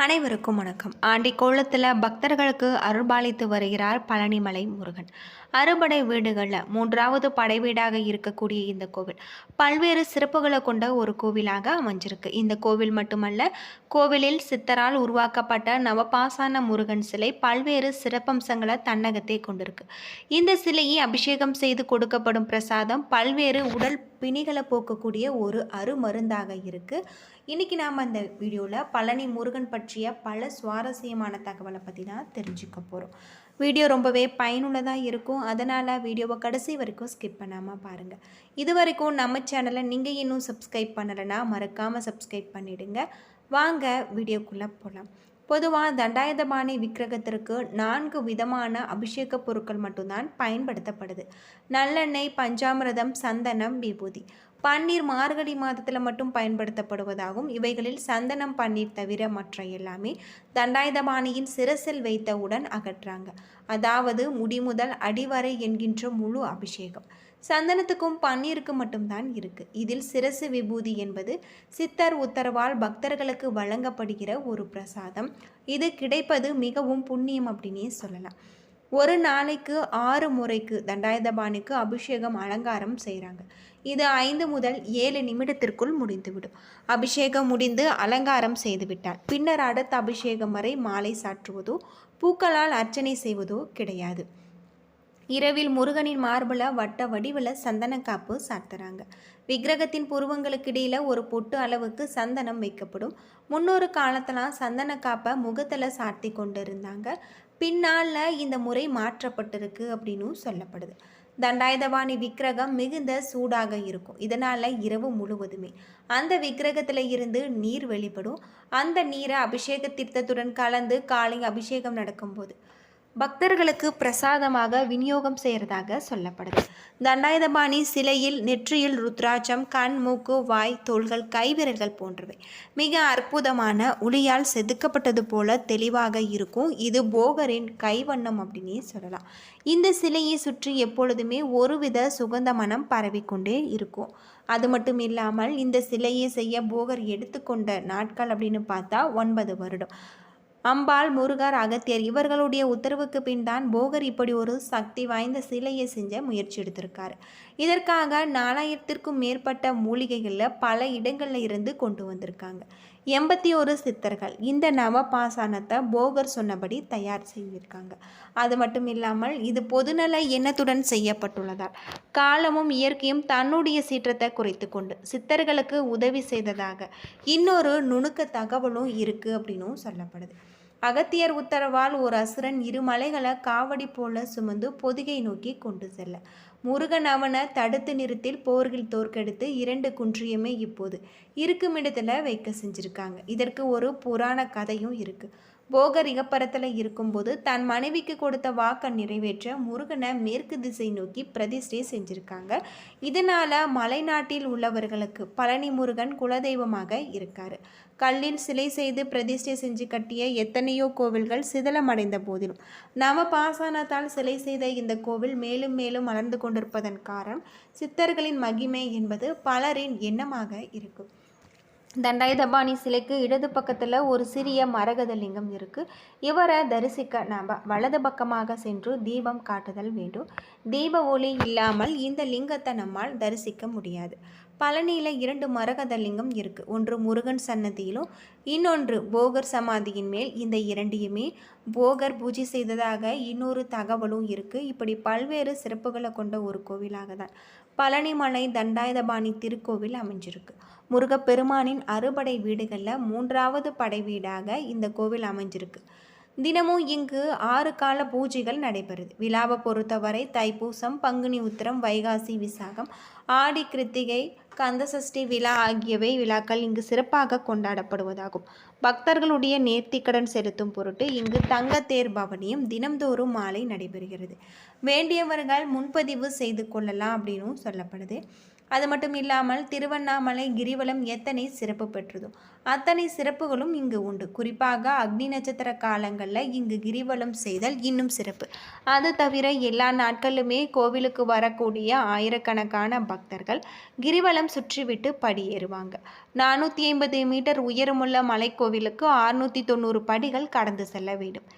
அனைவருக்கும் வணக்கம். ஆண்டி கோலத்தில் பக்தர்களுக்கு அருள்பாலித்து வருகிறார் பழனிமலை முருகன். அறுபடை வீடுகளில் மூன்றாவது படை வீடாக இருக்கக்கூடிய இந்த கோவில். பல்வேறு சிறப்புகளை கொண்ட ஒரு கோவிலாக அமைஞ்சிருக்கு. இந்த கோவில் மட்டுமல்ல கோவிலில் சித்தரால் உருவாக்கப்பட்ட நவபாசான முருகன் சிலை பல்வேறு சிறப்பம்சங்களை தன்னகத்தே கொண்டிருக்கு. இந்த சிலையை அபிஷேகம் செய்து கொடுக்கப்படும் பிரசாதம் பல்வேறு உடல் பிணிகளை போக்கக்கூடிய ஒரு அருமருந்தாக இருக்குது இன்றைக்கி நாம் அந்த வீடியோவில் பழனி முருகன் பற்றிய பல சுவாரஸ்யமான தகவலை பற்றி தான் தெரிஞ்சுக்க போகிறோம் வீடியோ ரொம்பவே பயனுள்ளதாக இருக்கும். அதனால் வீடியோவை கடைசி வரைக்கும் ஸ்கிப் பண்ணாமல் பாருங்கள் இது வரைக்கும் நம்ம சேனலை நீங்கள் இன்னும் சப்ஸ்கிரைப் பண்ணலைன்னா மறக்காமல் சப்ஸ்கிரைப் பண்ணிவிடுங்க வாங்க வீடியோக்குள்ளே போகலாம் பொதுவாக தண்டாயுதபாணி விக்கிரகத்திற்கு நான்கு விதமான அபிஷேக பொருட்கள் மட்டும்தான் பயன்படுத்தப்படுது. நல்லெண்ணெய் பஞ்சாமிரதம் சந்தனம் விபூதி. பன்னீர் மார்கழி மாதத்தில் மட்டும் பயன்படுத்தப்படுவதாகவும் இவைகளில் சந்தனம் பன்னீர் தவிர மற்ற எல்லாமே தண்டாயுதபாணியின் சிரசில் வைத்தவுடன் அகற்றாங்க. அதாவது முடிமுதல் அடிவரை என்கின்ற முழு அபிஷேகம். சந்தனத்துக்கும் பன்னீருக்கும் மட்டும்தான் இருக்கு. இதில் சிரசு விபூதி என்பது சித்தர் உத்தரவால் பக்தர்களுக்கு வழங்கப்படுகிற ஒரு பிரசாதம். இது கிடைப்பது மிகவும் புண்ணியம் அப்படின்னே சொல்லலாம். ஒரு நாளைக்கு ஆறு முறைக்கு தண்டாயுதபாணிக்கு அபிஷேகம் அலங்காரம் செய்கிறாங்க இது ஐந்து முதல் ஏழு நிமிடத்திற்குள் முடிந்துவிடும். அபிஷேகம் முடிந்து அலங்காரம் செய்துவிட்டால் பின்னர் அடுத்த அபிஷேகம் வரை மாலை சாற்றுவதோ பூக்களால் அர்ச்சனை செய்வதோ கிடையாது. இரவில் முருகனின் மார்பில் வட்ட வடிவில் சந்தனக்காப்பு சாத்துறாங்க. விக்கிரகத்தின் புருவங்களுக்கு இடையில் ஒரு பொட்டு அளவுக்கு சந்தனம் வைக்கப்படும். முன்னொரு காலத்தெல்லாம் சந்தனக்காப்பை முகத்தில் சாத்தி கொண்டு இருந்தாங்க பின்னால் இந்த முறை மாற்றப்பட்டிருக்கு அப்படின்னும் சொல்லப்படுது. தண்டாயுதபாணி விக்கிரகம் மிகுந்த சூடாக இருக்கும். இதனால் இரவு முழுவதுமே அந்த விக்கிரகத்தில் இருந்து நீர் வெளிப்படும். அந்த நீரை அபிஷேக தீர்த்தத்துடன் கலந்து காலை அபிஷேகம் நடக்கும்போது பக்தர்களுக்கு பிரசாதமாக விநியோகம் செய்கிறதாக சொல்லப்படுது. தண்டாயுதபாணி சிலையில் நெற்றியில் ருத்ராட்சம் கண் மூக்கு வாய் தோள்கள் கைவிரல்கள் போன்றவை. மிக அற்புதமான ஒளியால் செதுக்கப்பட்டது போல தெளிவாக இருக்கும். இது போகரின் கைவண்ணம் அப்படின்னே சொல்லலாம். இந்த சிலையை சுற்றி எப்பொழுதுமே ஒருவித சுகந்த மனம் பரவிக்கொண்டே இருக்கும். அது மட்டும் இல்லாமல் இந்த சிலையை செய்ய போகர் எடுத்துக்கொண்ட நாட்கள் அப்படின்னு பார்த்தா ஒன்பது வருடம். அம்பாள் முருகர் அகத்தியர் இவர்களுடைய உத்தரவுக்கு பின் தான் போகர் இப்படி ஒரு சக்தி வாய்ந்த சிலையை செஞ்ச முயற்சி எடுத்திருக்காரு. இதற்காக நாலாயிரத்திற்கும் மேற்பட்ட மூலிகைகளில் பல இடங்களில் இருந்து கொண்டு வந்திருக்காங்க. எண்பத்தி ஒரு சித்தர்கள். இந்த நவ நவபாசானத்தை போகர் சொன்னபடி தயார் செய்திருக்காங்க. அது மட்டும் இல்லாமல் இது பொதுநல எண்ணத்துடன் செய்யப்பட்டுள்ளதால் காலமும் இயற்கையும் தன்னுடைய சீற்றத்தை குறைத்து கொண்டு சித்தர்களுக்கு உதவி செய்ததாக இன்னொரு நுணுக்க தகவலும் இருக்குது அப்படின்னும் சொல்லப்படுது. அகத்தியர் உத்தரவால் ஒரு அசுரன் இரு மலைகளை காவடி போல சுமந்து பொதிகை நோக்கி கொண்டு செல்ல முருகன் அவனை தடுத்து நிறுத்தில் போர்கள் தோற்கெடுத்து இரண்டு குன்றியுமே இப்போது இருக்குமிடத்தில் வைக்க செஞ்சுருக்காங்க. இதற்கு ஒரு புராண கதையும் இருக்குது போகர் இகப்பரத்தில் இருக்கும்போது தன் மனைவிக்கு கொடுத்த வாக்கை நிறைவேற்ற முருகனை மேற்கு திசை நோக்கி பிரதிஷ்டை செஞ்சுருக்காங்க. இதனால் மலைநாட்டில் உள்ளவர்களுக்கு பழனி முருகன் குலதெய்வமாக இருக்கார். கல்லில் சிலை செய்து பிரதிஷ்டை செஞ்சு கட்டிய எத்தனையோ கோவில்கள் சிதலமடைந்த போதிலும் நவ பாசானத்தால் சிலை செய்த இந்த கோவில் மேலும் மேலும் வளர்ந்து கொண்டிருப்பதன் காரணம் சித்தர்களின் மகிமை என்பது பலரின் எண்ணமாக இருக்கும். தண்டாயுதபாணி சிலைக்கு இடது பக்கத்தில் ஒரு சிறிய மரகத லிங்கம் இருக்குது இவரை தரிசிக்க நாம் வலது பக்கமாக சென்று தீபம் காட்டுதல் வேண்டும். தீப ஒளி இல்லாமல் இந்த லிங்கத்தை நம்மால் தரிசிக்க முடியாது. பழனியில் இரண்டு மரகத லிங்கம் இருக்குது ஒன்று முருகன் சன்னதியிலும் இன்னொன்று போகர் சமாதியின் மேல். இந்த இரண்டையுமே போகர் பூஜை செய்ததாக இன்னொரு தகவலும் இருக்குது இப்படி பல்வேறு சிறப்புகளை கொண்ட ஒரு கோவிலாக தான் பழனிமலை தண்டாயுதபாணி திருக்கோவில் அமைஞ்சிருக்கு. முருகப்பெருமானின் அறுபடை வீடுகளில் மூன்றாவது படை வீடாக இந்த கோவில் அமைஞ்சிருக்கு. தினமும் இங்கு ஆறு கால பூஜைகள் நடைபெறுது. விழாவை பொறுத்தவரை தைப்பூசம் பங்குனி உத்திரம் வைகாசி விசாகம் ஆடி கிருத்திகை கந்தசஷ்டி விழா ஆகியவை விழாக்கள் இங்கு சிறப்பாக கொண்டாடப்படுவதாகும். பக்தர்களுடைய நேர்த்திக்கடன் செலுத்தும் பொருட்டு இங்கு தங்கத்தேர் பவனியும் தினம்தோறும் மாலை நடைபெறுகிறது. வேண்டியவர்கள் முன்பதிவு செய்து கொள்ளலாம் அப்படின்னும் சொல்லப்படுது. அது மட்டும் இல்லாமல் திருவண்ணாமலை கிரிவலம் எத்தனை சிறப்பு பெற்றதோ அத்தனை சிறப்புகளும் இங்கு உண்டு. குறிப்பாக அக்னி நட்சத்திர காலங்களில் இங்கு கிரிவலம் செய்தல் இன்னும் சிறப்பு. அது தவிர எல்லா நாட்களிலுமே கோவிலுக்கு வரக்கூடிய ஆயிரக்கணக்கான பக்தர்கள் கிரிவலம் சுற்றிவிட்டு படியேறுவாங்க. நானூற்றி ஐம்பது மீட்டர் உயரமுள்ள மலைக்கோவிலுக்கு அறுநூற்றி தொண்ணூறு படிகள் கடந்து செல்ல வேண்டும்.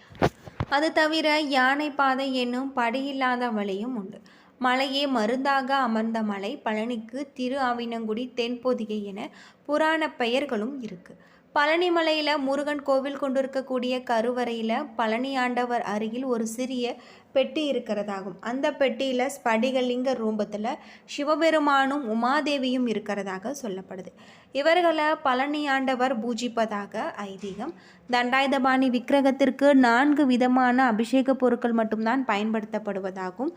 அது தவிர யானை பாதை என்னும் படியில்லாத வழியும் உண்டு. மலையே மருந்தாக அமர்ந்த மலை பழனிக்கு திரு ஆவினங்குடி தென்பொதிகை என புராண பெயர்களும் இருக்கு. பழனி மலையில் முருகன் கோவில் கொண்டிருக்கக்கூடிய கருவறையில் பழனி ஆண்டவர் அருகில் ஒரு சிறிய பெட்டி இருக்கிறதாகும். அந்த பெட்டியில் ஸ்படிகலிங்க ரூபத்தில் சிவபெருமானும் உமாதேவியும் இருக்கிறதாக சொல்லப்படுது. இவர்களை பழனி ஆண்டவர் பூஜிப்பதாக ஐதீகம். தண்டாயுதபாணி விக்கிரகத்திற்கு நான்கு விதமான அபிஷேக பொருட்கள் மட்டும்தான் பயன்படுத்தப்படுவதாகும்.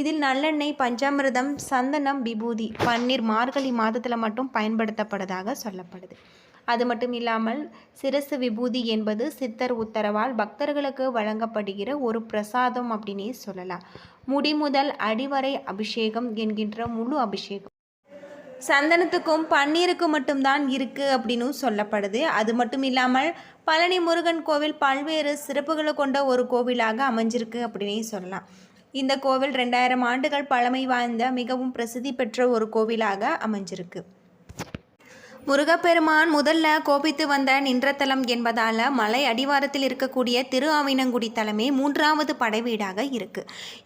இதில் நல்லெண்ணெய் பஞ்சாமிரதம் சந்தனம் விபூதி பன்னீர் மார்கழி மாதத்தில் மட்டும் பயன்படுத்தப்படுவதாக சொல்லப்படுது. அது மட்டும் இல்லாமல் சிரசு விபூதி என்பது சித்தர் உத்தரவால் பக்தர்களுக்கு வழங்கப்படுகிற ஒரு பிரசாதம் அப்படின்னே சொல்லலாம். முடி முதல் அடிவரை அபிஷேகம் என்கின்ற முழு அபிஷேகம். சந்தனத்துக்கும் பன்னீருக்கும் மட்டும்தான் இருக்குது அப்படின்னு சொல்லப்படுது. அது மட்டும் இல்லாமல் பழனி முருகன் கோவில் பல்வேறு சிறப்புகளை கொண்ட ஒரு கோவிலாக அமைஞ்சிருக்கு அப்படின்னே சொல்லலாம். இந்த கோவில் ரெண்டாயிரம் ஆண்டுகள் பழமை வாய்ந்த மிகவும் பிரசித்தி பெற்ற ஒரு கோவிலாக அமைஞ்சிருக்கு. முருகப்பெருமான் முதல்ல கோபித்து வந்த நின்றத்தலம் என்பதால் மலை அடிவாரத்தில் இருக்கக்கூடிய திரு ஆவினங்குடி தலமே மூன்றாவது படைவீடாக இருக்கு.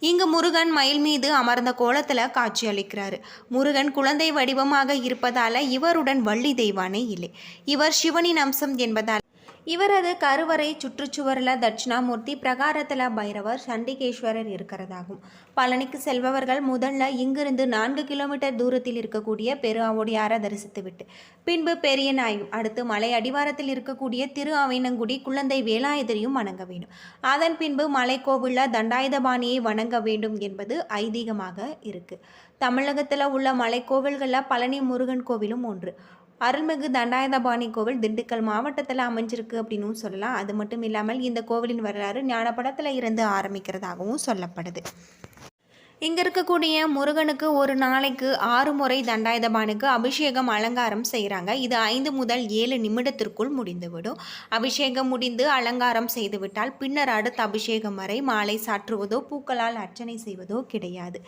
இங்கு முருகன் மயில் மீது அமர்ந்த கோலத்தில் காட்சியளிக்கிறார் முருகன் குழந்தை வடிவமாக இருப்பதால் இவருடன் வள்ளி தெய்வானே இல்லை. இவர் சிவனின் அம்சம் என்பதால் இவரது கருவறை சுற்றுச்சுவரில் தட்சிணாமூர்த்தி பிரகாரத்தில் பைரவர் சண்டிகேஸ்வரர் இருக்கிறதாகும். பழனிக்கு செல்பவர்கள் முதல்ல இங்கிருந்து நான்கு கிலோமீட்டர் தூரத்தில் இருக்கக்கூடிய பெரு ஆவுடையாரை தரிசித்துவிட்டு பின்பு பெரிய நாயும் அடுத்து மலை அடிவாரத்தில் இருக்கக்கூடிய திரு ஆவினங்குடி குழந்தை வேலாயுதரையும் வணங்க வேண்டும். அதன் பின்பு மலைக்கோவிலில் தண்டாயுதபாணியை வணங்க வேண்டும் என்பது ஐதீகமாக இருக்குது தமிழகத்தில் உள்ள மலைக்கோவில்களில் பழனி முருகன் கோவிலும் ஒன்று. அருள்மிகு தண்டாயுதபாணி கோவில் திண்டுக்கல் மாவட்டத்தில் அமைஞ்சிருக்கு அப்படின்னு சொல்லலாம். அது மட்டும் இல்லாமல் இந்த கோவிலின் வரலாறு ஞானப்படத்தில் இருந்து ஆரம்பிக்கிறதாகவும் சொல்லப்படுது. இங்கே இருக்கக்கூடிய முருகனுக்கு ஒரு நாளைக்கு ஆறு முறை தண்டாயுதபானுக்கு அபிஷேகம் அலங்காரம் செய்கிறாங்க இது ஐந்து முதல் ஏழு நிமிடத்திற்குள் முடிந்துவிடும். அபிஷேகம் முடிந்து அலங்காரம் செய்துவிட்டால் பின்னர் அடுத்த அபிஷேகம் வரை மாலை சாற்றுவதோ பூக்களால் அர்ச்சனை செய்வதோ கிடையாது.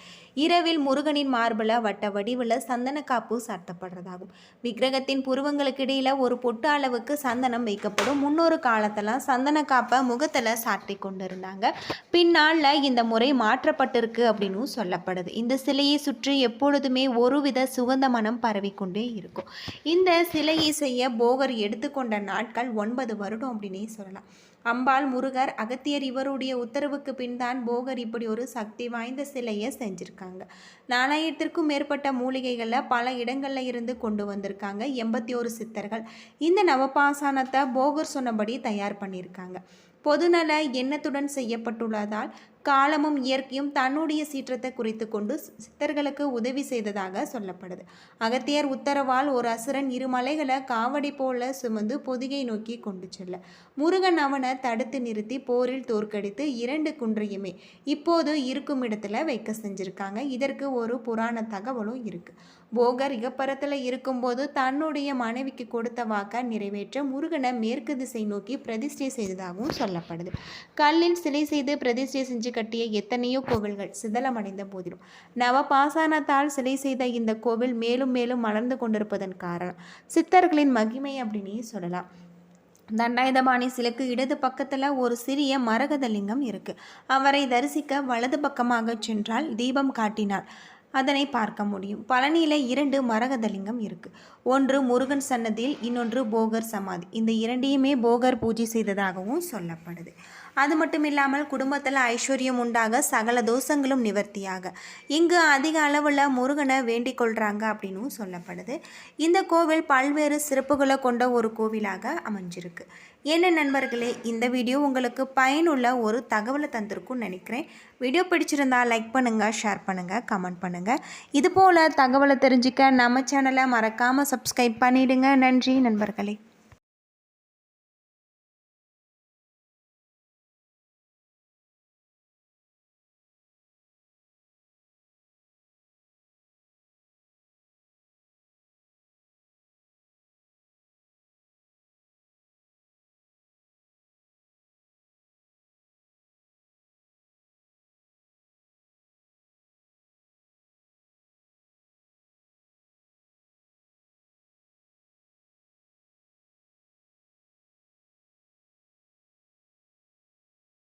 இரவில் முருகனின் மார்பில் வட்ட வடிவில் சந்தன காப்பு சாத்தப்படுறதாகும். விக்கிரகத்தின் புருவங்களுக்கு இடையில் ஒரு பொட்டு அளவுக்கு சந்தனம் வைக்கப்படும். முன்னொரு காலத்தெல்லாம் சந்தன காப்பை முகத்தில் சாட்டி கொண்டிருந்தாங்க. பின்னால் இந்த முறை மாற்றப்பட்டிருக்கு அப்படின்னு சொல்லப்படுது. இந்த சிலையை சுற்றி எப்பொழுதுமே ஒருவித சுகந்த மனம் பரவிக்கொண்டே இருக்கும். இந்த சிலையை செய்ய போகர் எடுத்துக்கொண்ட நாட்கள் ஒன்பது வருடம் அப்படின்னே சொல்லலாம். அம்பாள் முருகர் அகத்தியர் இவருடைய உத்தரவுக்கு பின் தான் போகர் இப்படி ஒரு சக்தி வாய்ந்த சிலையை செஞ்சுருக்காங்க. நாலாயிரத்திற்கும் மேற்பட்ட மூலிகைகளை பல இடங்களில் இருந்து கொண்டு வந்திருக்காங்க எண்பத்தி ஒரு சித்தர்கள். இந்த நவபாசானத்தை போகர் சொன்னபடி தயார் பண்ணியிருக்காங்க பொதுநல எண்ணத்துடன் செய்யப்பட்டுள்ளதால் காலமும் இயற்கையும் தன்னுடைய சீற்றத்தை குறித்து கொண்டு சித்தர்களுக்கு உதவி செய்ததாக சொல்லப்படுது. அகத்தியர் உத்தரவால் ஒரு அசுரன் இரு மலைகளை காவடி போல சுமந்து பொதிகை நோக்கி கொண்டு செல்ல. முருகன் அவனை தடுத்து நிறுத்தி போரில் தோற்கடித்து இரண்டு குன்றையுமே இப்போது இருக்கும் இடத்துல வைக்க செஞ்சிருக்காங்க. இதற்கு ஒரு புராண தகவலும் இருக்கு. போகர் இகப்பரத்தில் இருக்கும்போது தன்னுடைய மனைவிக்கு கொடுத்த வாக்கை நிறைவேற்ற முருகனை மேற்கு திசை நோக்கி பிரதிஷ்டை செய்ததாகவும் சொல்லப்படுது. கல்லில் சிலை செய்து பிரதிஷ்டை செஞ்சு கட்டிய எத்தனையோ கோவில்கள் சிதலமடைந்த போதிலும். நவபாசானத்தால் சிலை செய்த இந்த கோவில் மேலும் மேலும் மலர்ந்து கொண்டிருப்பதன் காரணம் சித்தர்களின் மகிமை அப்படின்னே சொல்லலாம். தண்டாயுதபாணி சிலைக்கு இடது பக்கத்தில் ஒரு சிறிய மரகத லிங்கம் இருக்கு. அவரை தரிசிக்க வலது பக்கமாக சென்றால் தீபம் காட்டினார் அதனை பார்க்க முடியும். பழனியில் இரண்டு மரகதலிங்கம் இருக்குது ஒன்று முருகன் சன்னதியில் இன்னொன்று போகர் சமாதி. இந்த இரண்டையுமே போகர் பூஜை செய்ததாகவும் சொல்லப்படுது. அது மட்டும் இல்லாமல் குடும்பத்தில் ஐஸ்வர்யம் உண்டாக சகல தோஷங்களும் நிவர்த்தியாக. இங்கு அதிக அளவில் முருகனை வேண்டிக் கொள்கிறாங்க அப்படின்னும் சொல்லப்படுது. இந்த கோவில் பல்வேறு சிறப்புகளை கொண்ட ஒரு கோவிலாக அமைஞ்சிருக்கு. என்ன நண்பர்களே இந்த வீடியோ உங்களுக்கு பயனுள்ள ஒரு தகவலை தந்திருக்கும்னு நினைக்கிறேன். வீடியோ பிடிச்சிருந்தா லைக் பண்ணுங்கள் ஷேர் பண்ணுங்கள் கமெண்ட் பண்ணுங்கள் இதுபோல் தகவலை தெரிஞ்சுக்க நம்ம சேனலை மறக்காமல் சப்ஸ்கிரைப் பண்ணிவிடுங்க நன்றி நண்பர்களே.